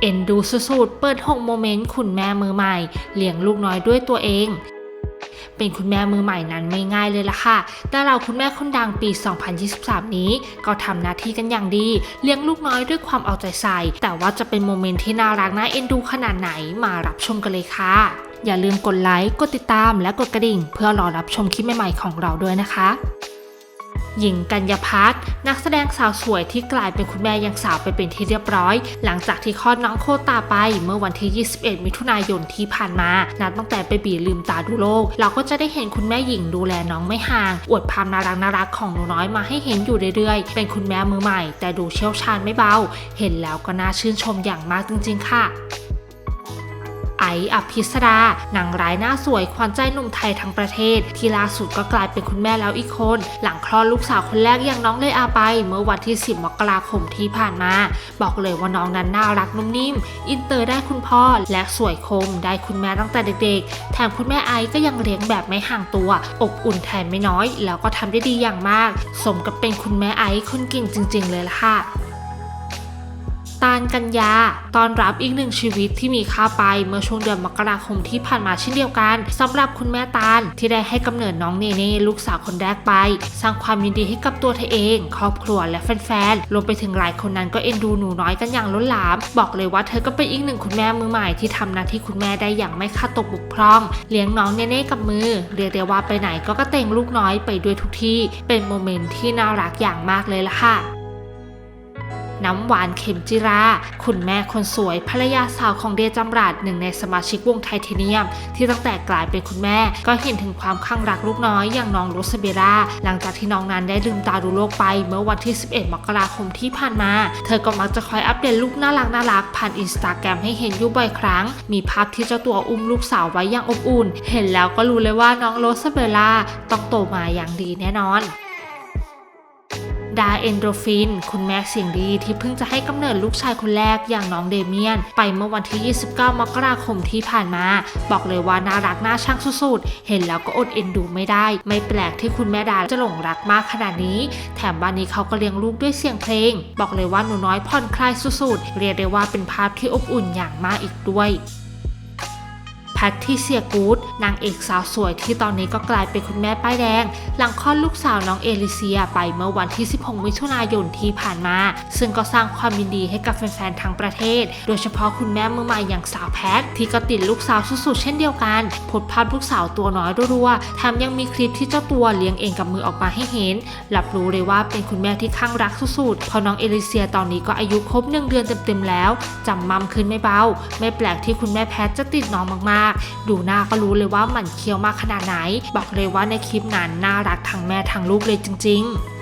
เอ็นดูสุดๆ เปิดหกโมเมนต์คุณแม่มือใหม่ เลี้ยงลูกน้อยด้วยตัวเอง เป็นคุณแม่มือใหม่นั้นไม่ง่ายเลยล่ะค่ะ แต่เราคุณแม่คนดังปี 2023 นี้ ก็ทำหน้าที่กันอย่างดี เลี้ยงลูกน้อยด้วยความเอาใจใส่ แต่ว่าจะเป็นโมเมนต์ที่น่ารักน่าเอ็นดูขนาดไหนมารับชมกันเลยค่ะ อย่าลืมกดไลค์ กดติดตาม และกดกระดิ่ง เพื่อรอรับชมคลิปใหม่ๆของเราด้วยนะคะ หญิงกัญญาพัฒน์นักแสดงสาวสวยที่กลายเป็นคุณแม่ยังสาวไปเป็นที่เรียบร้อย หลังจากที่คลอดน้องโคตาไปเมื่อวันที่ 21 มิถุนายนที่ผ่านมา นับตั้งแต่เบบีลืมตาดูโลก เราก็จะได้เห็นคุณแม่หญิงดูแลน้องไม่ห่าง อวดความน่ารักน่ารักของหนูน้อยมาให้เห็นอยู่เรื่อยๆ เป็นคุณแม่มือใหม่ แต่ดูเชี่ยวชาญไม่เบา เห็นแล้วก็น่าชื่นชมอย่างมากจริง ๆ ค่ะ อซ์อภิสดานางร้ายหน้าสวยขวัญใจหนุ่มไทยทั้งประเทศ ที่ล่าสุดก็กลายเป็นคุณแม่แล้วอีกคน หลังคลอดลูกสาวคนแรกอย่างน้องเลอาไป เมื่อวันที่ 10 มกราคมที่ผ่านมา บอกเลยว่าน้องนั้นน่ารักนุ่มนิ่ม อินเตอร์ได้คุณพ่อ และสวยคมได้คุณแม่ตั้งแต่เด็กๆ แถมคุณแม่ไอซ์ก็ยังเลี้ยงแบบไม่ห่างตัว อบอุ่นแทนไม่น้อย แล้วก็ทำได้ดีอย่างมาก สมกับเป็นคุณแม่ไอซ์คนเก่งจริง ๆ เลยล่ะค่ะ ตาลกัญญาตอนรับอีกหนึ่งชีวิตที่มีค่าไปเมื่อช่วงเดือนมกราคมที่ผ่านมาเช่นเดียวกันสำหรับคุณแม่ตาลที่ได้ให้กำเนิดน้องเนเน่ลูกสาวคนแรกไป สร้างความยินดีให้กับตัวเธอเอง ครอบครัวและแฟนๆรวมไปถึงหลายคนนั้นก็เอ็นดูหนูน้อยกันอย่างล้นหลาม บอกเลยว่าเธอก็เป็นอีกหนึ่งคุณแม่มือใหม่ที่ทำหน้าที่คุณแม่ได้อย่างไม่ขาดตกบกพร่อง เลี้ยงน้องเนเน่กับมือเรียกได้ว่าไปไหนก็กระเตงลูกน้อยไปด้วยทุกที่ เป็นโมเมนต์ที่น่ารักอย่างมากเลยล่ะค่ะ น้ำหวานเข็มจิรา คุณแม่คนสวยภรรยาสาวของเดจำรัดหนึ่งในสมาชิกวงไทเทเนียม ที่ตั้งแต่กลายเป็นคุณแม่ ก็เห็นถึงความข้างรักลูกน้อยอย่างน้องโรสเบรา หลังจากที่น้องนั้นได้ลืมตาดูโลกไป เมื่อวันที่ 11 มกราคมที่ผ่านมา เธอก็มักจะคอยอัปเดตลูกน่ารักน่ารักผ่านอินสตาแกรมให้เห็นอยู่บ่อยครั้ง มีภาพที่เจ้าตัวอุ้มลูกสาวไว้อย่างอบอุ่น เห็นแล้วก็รู้เลยว่าน้องโรสเบราต้องโตมาอย่างดีแน่นอน ดาเอนโดรฟิน คุณแม่เสียงดีที่เพิ่งจะให้กำเนิดลูกชายคนแรกอย่างน้องเดเมียน ไปเมื่อวันที่ 29 มกราคมที่ผ่านมา บอกเลยว่าน่ารักน่าช่างสุดๆ เห็นแล้วก็อดเอ็นดูไม่ได้ ไม่แปลกที่คุณแม่ดาจะหลงรักมากขนาดนี้ แถมบ้านนี้เขาก็เลี้ยงลูกด้วยเสียงเพลง บอกเลยว่าหนูน้อยผ่อนคลายสุดๆ เรียกได้ว่าเป็นภาพที่อบอุ่นอย่างมากอีกด้วย แพทที่เซียกูดนางเอกสาวสวยที่ตอนนี้ก็กลายเป็นคุณแม่ป้ายแดง หลังคลอดลูกสาวน้องเอลิเซียไปเมื่อวันที่ 16 มิถุนายนที่ผ่านมา ซึ่งก็สร้างความยินดีให้กับแฟนๆทั้งประเทศ โดยเฉพาะคุณแม่มือใหม่อย่างสาวแพทที่ก็ติดลูกสาวสุดๆเช่นเดียวกันโพดภาพลูกสาวตัวน้อยรัวๆแถมยังมีคลิปที่เจ้าตัวเลี้ยงเองกับมือออกมาให้เห็นรับรู้เลยว่าเป็นคุณแม่ที่ข้างรักสุดๆเพราะน้องเอลิเซียตอนนี้ก็อายุครบหนึ่งเดือนเต็มๆแล้วจำมัมขึ้นไม่เบา ไม่แปลกที่คุณแม่แพทจะติดน้องมากๆดูหน้าก็รู้เลยว่าหมันเคี้ยวมากขนาดไหน บอกเลยว่าในคลิปนั้นน่ารักทั้งแม่ทั้งลูกเลยจริง ๆ